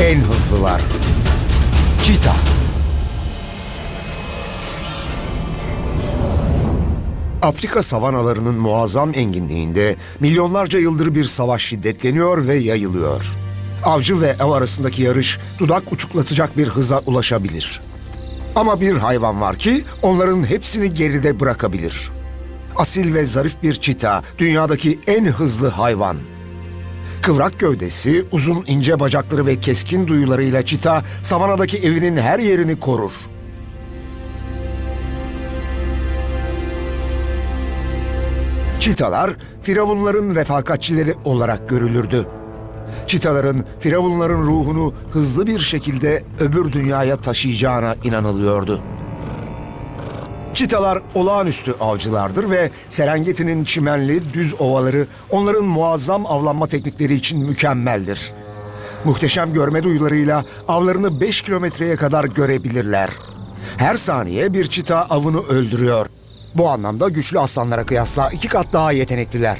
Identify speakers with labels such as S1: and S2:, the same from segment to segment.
S1: en hızlılar. Çita. Afrika savanalarının muazzam enginliğinde milyonlarca yıldır bir savaş şiddetleniyor ve yayılıyor. Avcı ve av arasındaki yarış dudak uçuklatacak bir hıza ulaşabilir. Ama bir hayvan var ki onların hepsini geride bırakabilir. Asil ve zarif bir çita, dünyadaki en hızlı hayvan. Kıvrak gövdesi, uzun ince bacakları ve keskin duyularıyla çita savanadaki evinin her yerini korur. Çitalar firavunların refakatçileri olarak görülürdü. Çitaların firavunların ruhunu hızlı bir şekilde öbür dünyaya taşıyacağına inanılıyordu. Çitalar olağanüstü avcılardır ve Serengeti'nin çimenli düz ovaları onların muazzam avlanma teknikleri için mükemmeldir. Muhteşem görme duyularıyla avlarını 5 kilometreye kadar görebilirler. Her saniye bir çita avını öldürüyor. Bu anlamda güçlü aslanlara kıyasla iki kat daha yetenekliler.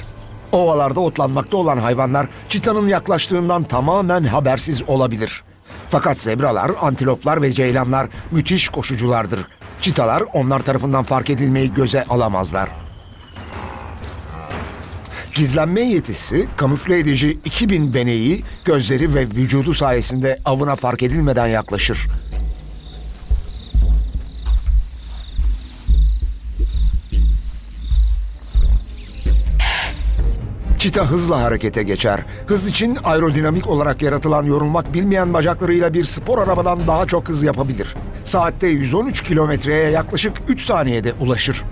S1: Ovalarda otlanmakta olan hayvanlar çitanın yaklaştığından tamamen habersiz olabilir. Fakat zebralar, antiloplar ve ceylanlar müthiş koşuculardır. Çitalar onlar tarafından fark edilmeyi göze alamazlar. Gizlenme yetisi, kamufle edici 2000 beneği, gözleri ve vücudu sayesinde avına fark edilmeden yaklaşır. Çita hızla harekete geçer. Hız için aerodinamik olarak yaratılan yorulmak bilmeyen bacaklarıyla bir spor arabadan daha çok hız yapabilir. Saatte 113 kilometreye yaklaşık 3 saniyede ulaşır.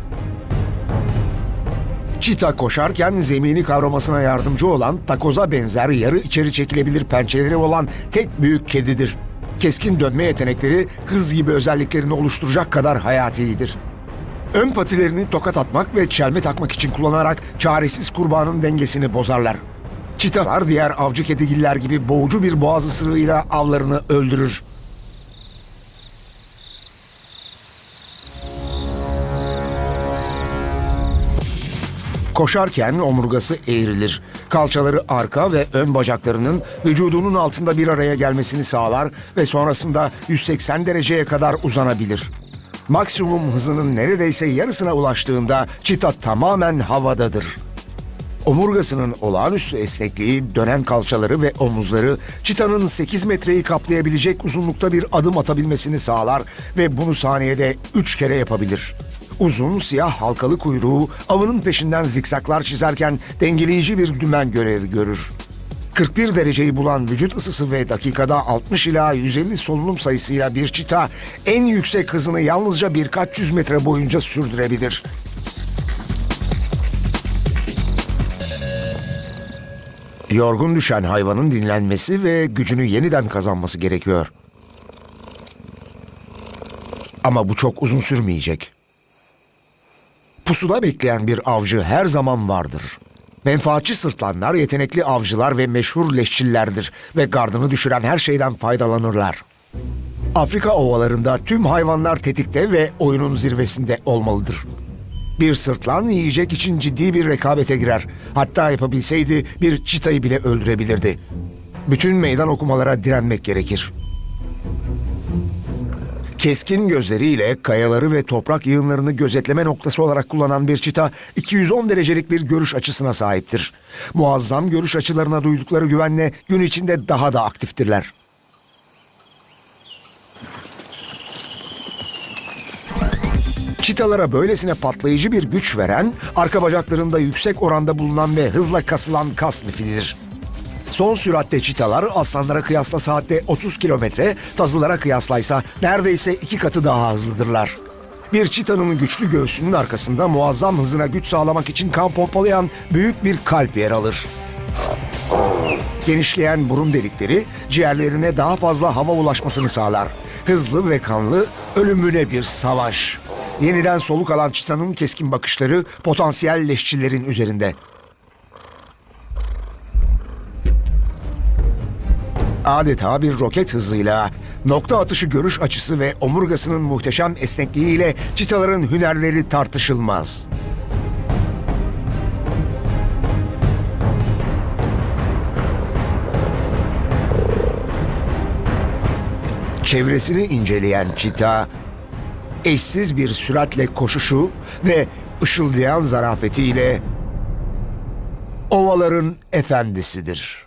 S1: Çita koşarken zemini kavramasına yardımcı olan takoza benzer yarı içeri çekilebilir pençeleri olan tek büyük kedidir. Keskin dönme yetenekleri hız gibi özelliklerini oluşturacak kadar hayatidir. Ön patilerini tokat atmak ve çelme takmak için kullanarak çaresiz kurbanın dengesini bozarlar. Çitalar diğer avcı kedigiller gibi boğucu bir boğaz ısırığıyla avlarını öldürür. Koşarken omurgası eğrilir. Kalçaları arka ve ön bacaklarının vücudunun altında bir araya gelmesini sağlar ve sonrasında 180 dereceye kadar uzanabilir. Maksimum hızının neredeyse yarısına ulaştığında çita tamamen havadadır. Omurgasının olağanüstü esnekliği, dönen kalçaları ve omuzları çitanın 8 metreyi kaplayabilecek uzunlukta bir adım atabilmesini sağlar ve bunu saniyede 3 kere yapabilir. Uzun siyah halkalı kuyruğu avının peşinden zikzaklar çizerken dengeleyici bir dümen görevi görür. 41 dereceyi bulan vücut ısısı ve dakikada 60 ila 150 solunum sayısıyla bir çita en yüksek hızını yalnızca birkaç yüz metre boyunca sürdürebilir. Yorgun düşen hayvanın dinlenmesi ve gücünü yeniden kazanması gerekiyor. Ama bu çok uzun sürmeyecek. Pusuda bekleyen bir avcı her zaman vardır. Menfaatçi sırtlanlar yetenekli avcılar ve meşhur leşçillerdir ve gardını düşüren her şeyden faydalanırlar. Afrika ovalarında tüm hayvanlar tetikte ve oyunun zirvesinde olmalıdır. Bir sırtlan yiyecek için ciddi bir rekabete girer. Hatta yapabilseydi bir çitayı bile öldürebilirdi. Bütün meydan okumalara direnmek gerekir. Keskin gözleriyle kayaları ve toprak yığınlarını gözetleme noktası olarak kullanan bir çita 210 derecelik bir görüş açısına sahiptir. Muazzam görüş açılarına duydukları güvenle gün içinde daha da aktiftirler. Çitalara böylesine patlayıcı bir güç veren, arka bacaklarında yüksek oranda bulunan ve hızla kasılan kas lifinidir. Son süratte çitalar aslanlara kıyasla saatte 30 kilometre, tazılara kıyaslaysa neredeyse iki katı daha hızlıdırlar. Bir çitanın güçlü göğsünün arkasında muazzam hızına güç sağlamak için kan pompalayan büyük bir kalp yer alır. Genişleyen burun delikleri ciğerlerine daha fazla hava ulaşmasını sağlar. Hızlı ve kanlı ölümüne bir savaş. Yeniden soluk alan çitanın keskin bakışları potansiyel leşçilerin üzerinde. Adeta bir roket hızıyla, nokta atışı görüş açısı ve omurgasının muhteşem esnekliğiyle çitaların hünerleri tartışılmaz. çevresini inceleyen çita, eşsiz bir süratle koşuşu ve ışıldayan zarafetiyle ovaların efendisidir.